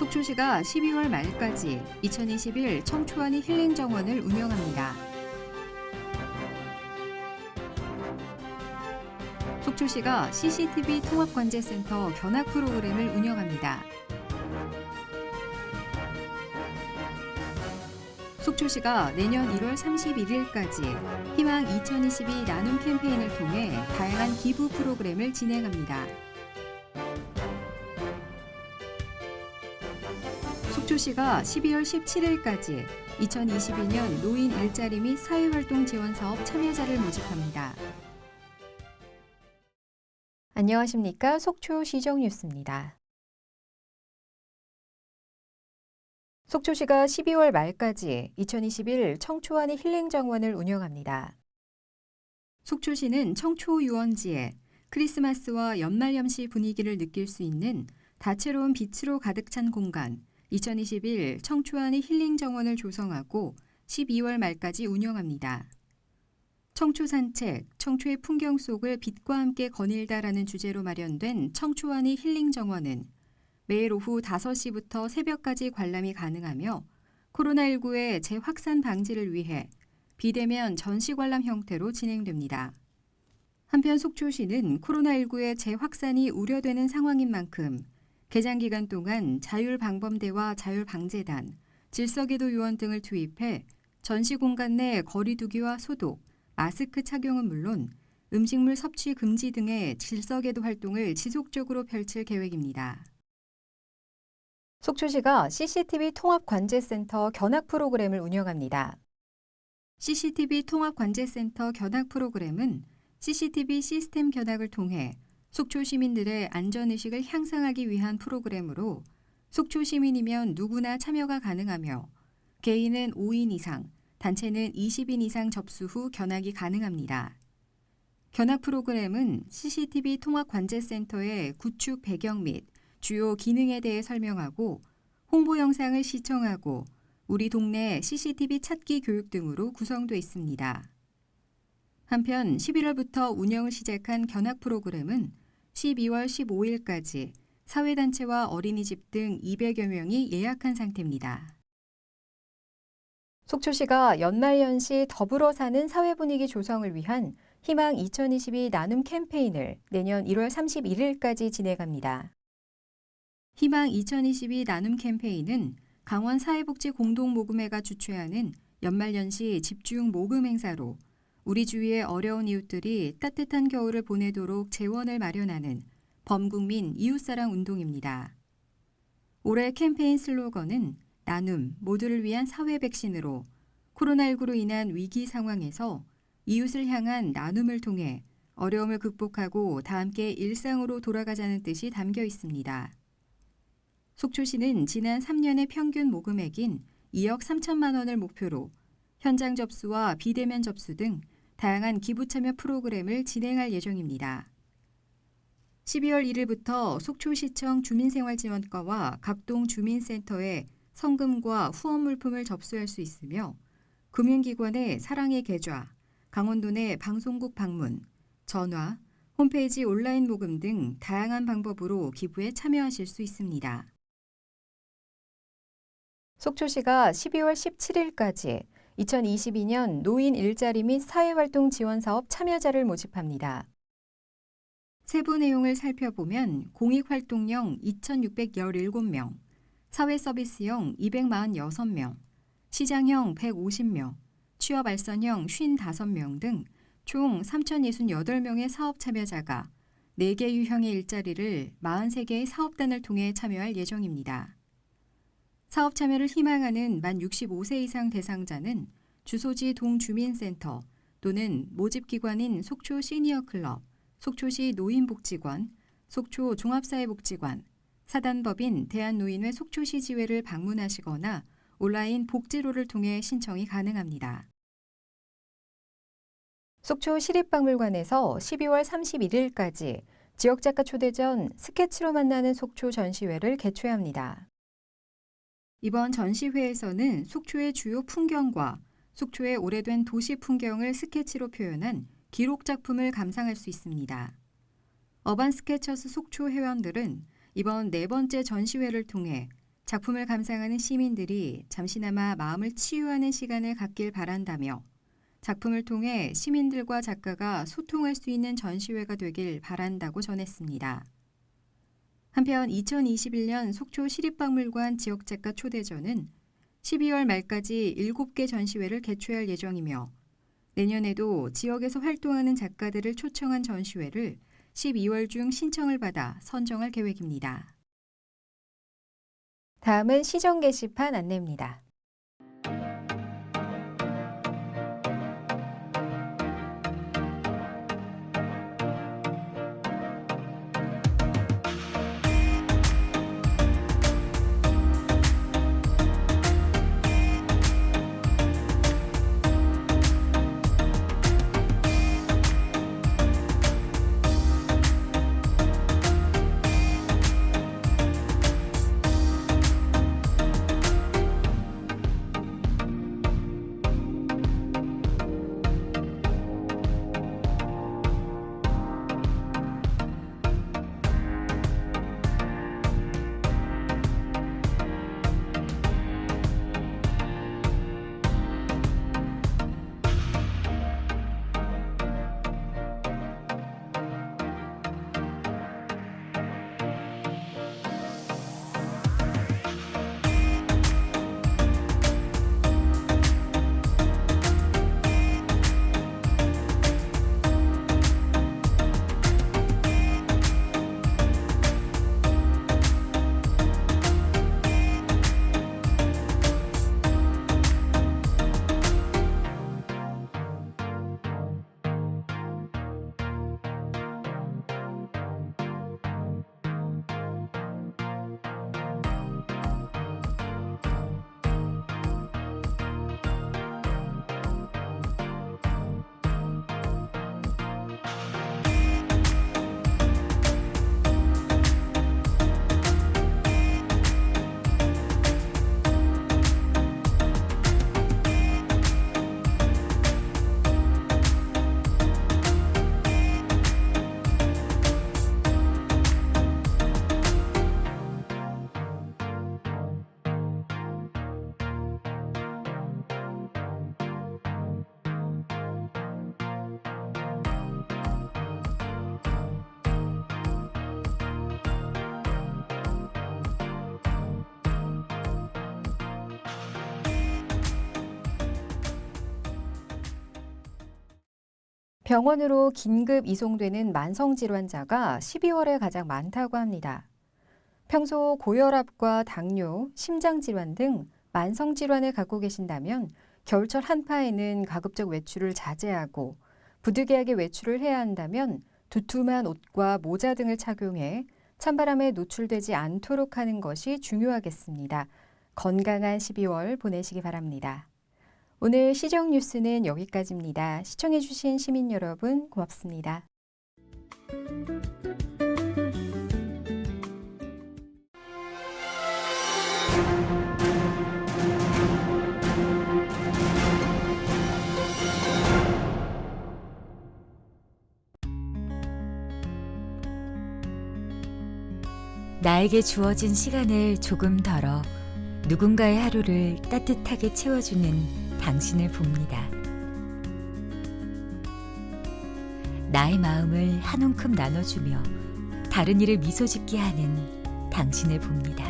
속초시가 12월 말까지 2021 청초환이 힐링 정원을 운영합니다. 속초시가 CCTV 통합관제센터 견학 프로그램을 운영합니다. 속초시가 내년 1월 31일까지 희망 2022 나눔 캠페인을 통해 다양한 기부 프로그램을 진행합니다. 속초시가 12월 17일까지 2022년 노인 일자리 및 사회활동 지원 사업 참여자를 모집합니다. 안녕하십니까? 속초 시정 뉴스입니다. 속초시가 12월 말까지 2021 청초환의 힐링 정원을 운영합니다. 속초시는 청초 유원지에 크리스마스와 연말연시 분위기를 느낄 수 있는 다채로운 빛으로 가득 찬 공간 2021 청초환의 힐링 정원을 조성하고 12월 말까지 운영합니다. 청초 산책, 청초의 풍경 속을 빛과 함께 거닐다라는 주제로 마련된 청초환의 힐링 정원은 매일 오후 5시부터 새벽까지 관람이 가능하며 코로나19의 재확산 방지를 위해 비대면 전시 관람 형태로 진행됩니다. 한편 속초시는 코로나19의 재확산이 우려되는 상황인 만큼 개장 기간 동안 자율방범대와 자율방재단, 질서계도 요원 등을 투입해 전시 공간 내 거리두기와 소독, 마스크 착용은 물론 음식물 섭취 금지 등의 질서계도 활동을 지속적으로 펼칠 계획입니다. 속초시가 CCTV 통합관제센터 견학 프로그램을 운영합니다. CCTV 통합관제센터 견학 프로그램은 CCTV 시스템 견학을 통해 속초 시민들의 안전의식을 향상하기 위한 프로그램으로 속초 시민이면 누구나 참여가 가능하며 개인은 5인 이상, 단체는 20인 이상 접수 후 견학이 가능합니다. 견학 프로그램은 CCTV 통합관제센터의 구축 배경 및 주요 기능에 대해 설명하고 홍보 영상을 시청하고 우리 동네 CCTV 찾기 교육 등으로 구성되어 있습니다. 한편 11월부터 운영을 시작한 견학 프로그램은 12월 15일까지 사회단체와 어린이집 등 200여 명이 예약한 상태입니다. 속초시가 연말연시 더불어 사는 사회 분위기 조성을 위한 희망 2022 나눔 캠페인을 내년 1월 31일까지 진행합니다. 희망 2022 나눔 캠페인은 강원 사회복지 공동모금회가 주최하는 연말연시 집중 모금 행사로 우리 주위의 어려운 이웃들이 따뜻한 겨울을 보내도록 재원을 마련하는 범국민 이웃사랑 운동입니다. 올해 캠페인 슬로건은 나눔, 모두를 위한 사회 백신으로 코로나19로 인한 위기 상황에서 이웃을 향한 나눔을 통해 어려움을 극복하고 다 함께 일상으로 돌아가자는 뜻이 담겨 있습니다. 속초시는 지난 3년의 평균 모금액인 2억 3천만 원을 목표로 현장 접수와 비대면 접수 등 다양한 기부 참여 프로그램을 진행할 예정입니다. 12월 1일부터 속초시청 주민생활지원과와 각동 주민센터에 성금과 후원 물품을 접수할 수 있으며 금융기관의 사랑의 계좌, 강원도 내 방송국 방문, 전화, 홈페이지 온라인 모금 등 다양한 방법으로 기부에 참여하실 수 있습니다. 속초시가 12월 17일까지 2022년 노인 일자리 및 사회활동 지원 사업 참여자를 모집합니다. 세부 내용을 살펴보면 공익활동형 2,617명, 사회서비스형 246명, 시장형 150명, 취업알선형 55명 등 총 3,068명의 사업 참여자가 4개 유형의 일자리를 43개의 사업단을 통해 참여할 예정입니다. 사업 참여를 희망하는 만 65세 이상 대상자는 주소지 동주민센터 또는 모집기관인 속초 시니어클럽, 속초시 노인복지관, 속초 종합사회복지관, 사단법인 대한노인회 속초시 지회를 방문하시거나 온라인 복지로를 통해 신청이 가능합니다. 속초 시립박물관에서 12월 31일까지 지역작가 초대전 스케치로 만나는 속초 전시회를 개최합니다. 이번 전시회에서는 속초의 주요 풍경과 속초의 오래된 도시 풍경을 스케치로 표현한 기록 작품을 감상할 수 있습니다. 어반 스케쳐스 속초 회원들은 이번 네 번째 전시회를 통해 작품을 감상하는 시민들이 잠시나마 마음을 치유하는 시간을 갖길 바란다며 작품을 통해 시민들과 작가가 소통할 수 있는 전시회가 되길 바란다고 전했습니다. 한편 2021년 속초 시립박물관 지역작가 초대전은 12월 말까지 7개 전시회를 개최할 예정이며 내년에도 지역에서 활동하는 작가들을 초청한 전시회를 12월 중 신청을 받아 선정할 계획입니다. 다음은 시정 게시판 안내입니다. 병원으로 긴급 이송되는 만성 질환자가 12월에 가장 많다고 합니다. 평소 고혈압과 당뇨, 심장 질환 등 만성 질환을 갖고 계신다면 겨울철 한파에는 가급적 외출을 자제하고 부득이하게 외출을 해야 한다면 두툼한 옷과 모자 등을 착용해 찬바람에 노출되지 않도록 하는 것이 중요하겠습니다. 건강한 12월 보내시기 바랍니다. 오늘 시정 뉴스는 여기까지입니다. 시청해주신 시민 여러분 고맙습니다. 나에게 주어진 시간을 조금 덜어 누군가의 하루를 따뜻하게 채워주는 당신을 봅니다. 나의 마음을 한 움큼 나눠주며 다른 이를 미소 짓게 하는 당신을 봅니다.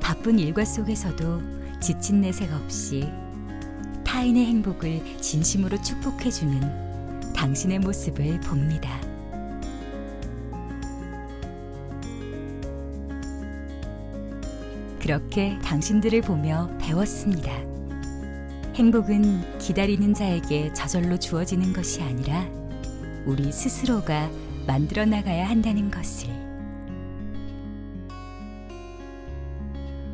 바쁜 일과 속에서도 지친 내색 없이 타인의 행복을 진심으로 축복해주는 당신의 모습을 봅니다. 그렇게 당신들을 보며 배웠습니다. 행복은 기다리는 자에게 저절로 주어지는 것이 아니라 우리 스스로가 만들어 나가야 한다는 것을.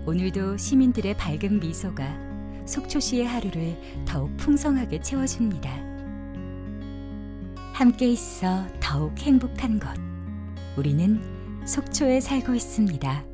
오늘도 시민들의 밝은 미소가 속초시의 하루를 더욱 풍성하게 채워줍니다. 함께 있어 더욱 행복한 것. 우리는 속초에 살고 있습니다.